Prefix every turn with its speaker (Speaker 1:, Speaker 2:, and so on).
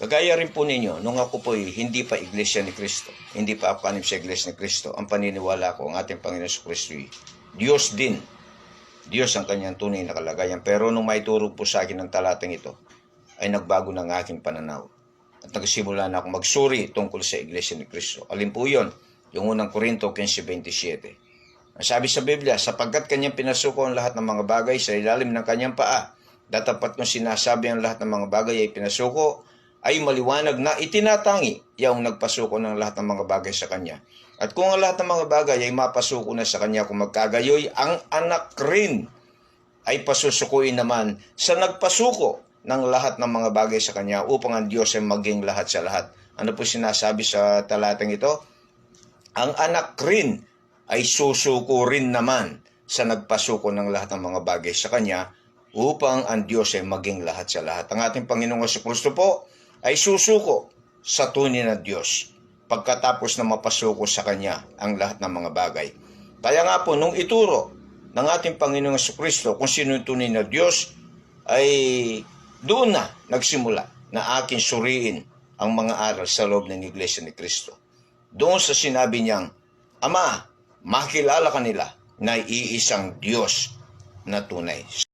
Speaker 1: Kagaya rin po ninyo, nung ako po hindi pa Iglesia ni Kristo, hindi pa ako kanim sa Iglesia ni Kristo, ang paniniwala ko, ang ating Panginoon sa Kristo, ay Diyos din. Diyos ang kanyang tunay na kalagayan. Pero nung maituro po sa akin ng talatang ito, ay nagbago ng aking pananaw. At nagsimula na ako magsuri tungkol sa Iglesia ni Kristo. Alin po yun? Yung unang Korinto 15.27. Ang sabi sa Biblia, sapagkat kanyang pinasuko ang lahat ng mga bagay sa ilalim ng kanyang paa, datapat kung sinasabi ang lahat ng mga bagay ay pinasuko, ay maliwanag na itinatangi yung nagpasuko ng lahat ng mga bagay sa kanya. At kung ang lahat ng mga bagay ay mapasuko na sa kanya kung magkagayoy, ang anak rin ay pasusukuin naman sa nagpasuko ng lahat ng mga bagay sa kanya upang ang Diyos ay maging lahat sa lahat. Ano po sinasabi sa talatang ito? Ang anak rin ay susuko rin naman sa nagpasuko ng lahat ng mga bagay sa kanya upang ang Diyos ay maging lahat sa lahat. Ang ating Panginoong Kristo po ay susuko sa tunay na Diyos pagkatapos na mapasuko sa Kanya ang lahat ng mga bagay. Kaya nga po, nung ituro ng ating Panginoong Kristo kung sino yung tunay na Diyos, ay doon na nagsimula na akin suriin ang mga aral sa loob ng Iglesia ni Kristo. Doon sa sinabi niyang, Ama, makilala ka nila na iisang Diyos na tunay.